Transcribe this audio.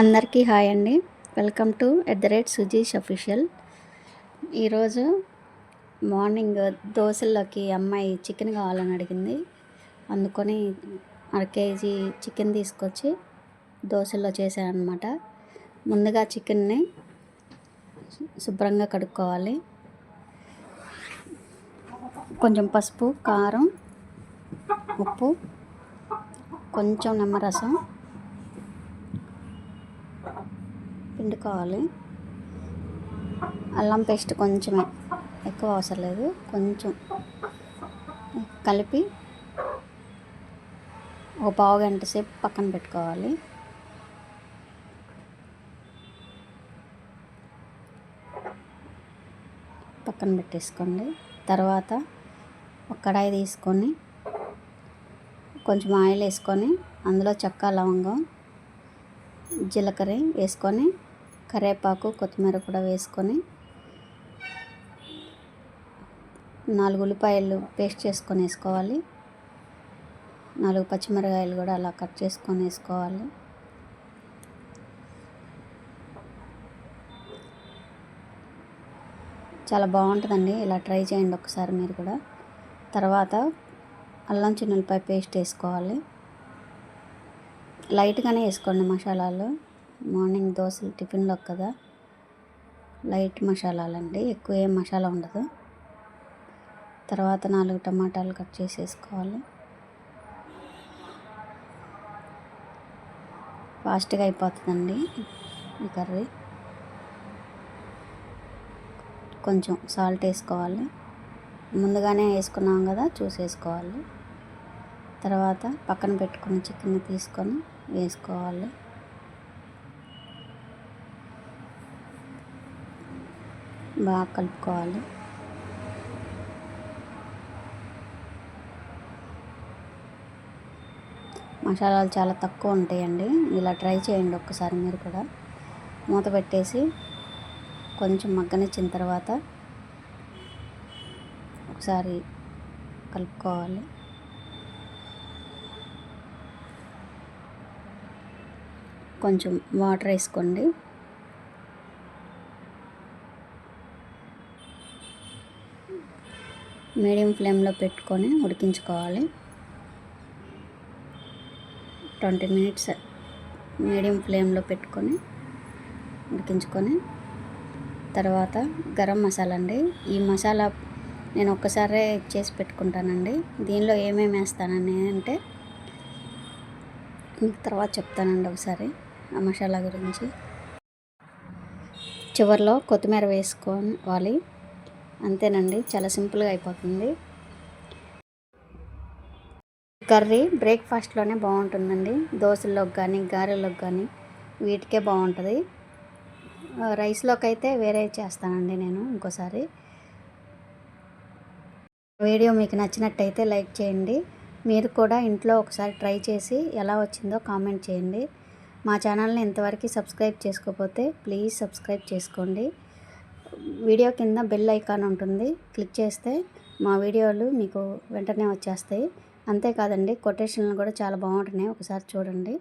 అందరికీ హాయ్ అండి. Welcome to at the rate Sujeesh official. ఈరోజు మార్నింగ్ దోశల్లోకి అమ్మాయి చికెన్ కావాలని అడిగింది. అందుకొని అర కేజీ చికెన్ తీసుకొచ్చి దోశల్లో చేశాను అనమాట ముందుగా చికెన్ని శుభ్రంగా కడుక్కోవాలి. కొంచెం పసుపు కారం ఉప్పు కొంచెం నిమ్మరసం పిండుకోవాలి అల్లం పేస్ట్ కొంచెమే. ఎక్కువ అవసరం లేదు. కొంచెం కలిపి ఒక పావు గంట సేపు పక్కన పెట్టుకోవాలి. పక్కన పెట్టేసుకోండి. తర్వాత ఒక కడాయి తీసుకొని కొంచెం ఆయిల్ వేసుకొని అందులో చెక్క లవంగం జీలకర్ర వేసుకొని కరివేపాకు కొత్తిమీర కూడా వేసుకొని నాలుగు ఉల్లిపాయలు పేస్ట్ చేసుకొని వేసుకోవాలి. నాలుగు పచ్చిమిరకాయలు కూడా అలా కట్ చేసుకొని వేసుకోవాలి. చాలా బాగుంటుందండి. ఇలా ట్రై చేయండి ఒకసారి మీరు కూడా. తర్వాత అల్లం చిన్నులపై పేస్ట్ వేసుకోవాలి. లైట్గానే వేసుకోండి మసాలాలు. మార్నింగ్ దోశలు టిఫిన్లో కదా. లైట్ మసాలాలండి. ఎక్కువ ఏం మసాలా ఉండదు. తర్వాత నాలుగు టమాటాలు కట్ చేసేసుకోవాలి. ఫాస్ట్గా అయిపోతుందండి ఈ కర్రీ. కొంచెం సాల్ట్ వేసుకోవాలి. ముందుగానే వేసుకున్నాం కదా చూసేసుకోవాలి. తర్వాత పక్కన పెట్టుకున్న చికెన్ తీసుకొని వేసుకోవాలి. బాగా కలుపుకోవాలి. మసాలాలు చాలా తక్కువ ఉంటాయండి. ఇలా ట్రై చేయండి ఒక్కసారి మీరు కూడా. మూత పెట్టేసి కొంచెం మగ్గనిచ్చిన తర్వాత ఒకసారి కలుపుకోవాలి. కొంచెం వాటర్ వేసుకోండి. మీడియం ఫ్లేమ్లో పెట్టుకొని ఉడికించుకోవాలి. ట్వంటీ మినిట్స్ మీడియం ఫ్లేమ్లో పెట్టుకొని ఉడికించుకొని తర్వాత గరం మసాలా అండి. ఈ మసాలా నేను ఒక్కసారే చేసి పెట్టుకుంటానండి. దీనిలో ఏమేమి వేస్తానని అంటే మీకు తర్వాత చెప్తానండి ఒకసారి ఆ మసాలా గురించి. చివరిలో కొత్తిమీర వేసుకోవాలి. అంతేనండి. చాలా సింపుల్గా అయిపోతుంది. కర్రీ బ్రేక్ఫాస్ట్లోనే బాగుంటుందండి. దోశల్లోకి కానీ గారెలోకి కానీ వీటికే బాగుంటుంది. రైస్లోకి అయితే వేరే చేస్తానండి నేను ఇంకోసారి. వీడియో మీకు నచ్చినట్టయితే లైక్ చేయండి. మీరు కూడా ఇంట్లో ఒకసారి ట్రై చేసి ఎలా వచ్చిందో కామెంట్ చేయండి. మా ఛానల్ని ఇంతవరకు సబ్స్క్రైబ్ చేసుకోకపోతే ప్లీజ్ సబ్స్క్రైబ్ చేసుకోండి. వీడియో కింద బెల్ ఐకాన్ ఉంటుంది. క్లిక్ చేస్తే మా వీడియోలు మీకు వెంటనే వచ్చేస్తాయి. అంతేకాదండి కొటేషన్లు కూడా చాలా బాగుంటున్నాయి. ఒకసారి చూడండి.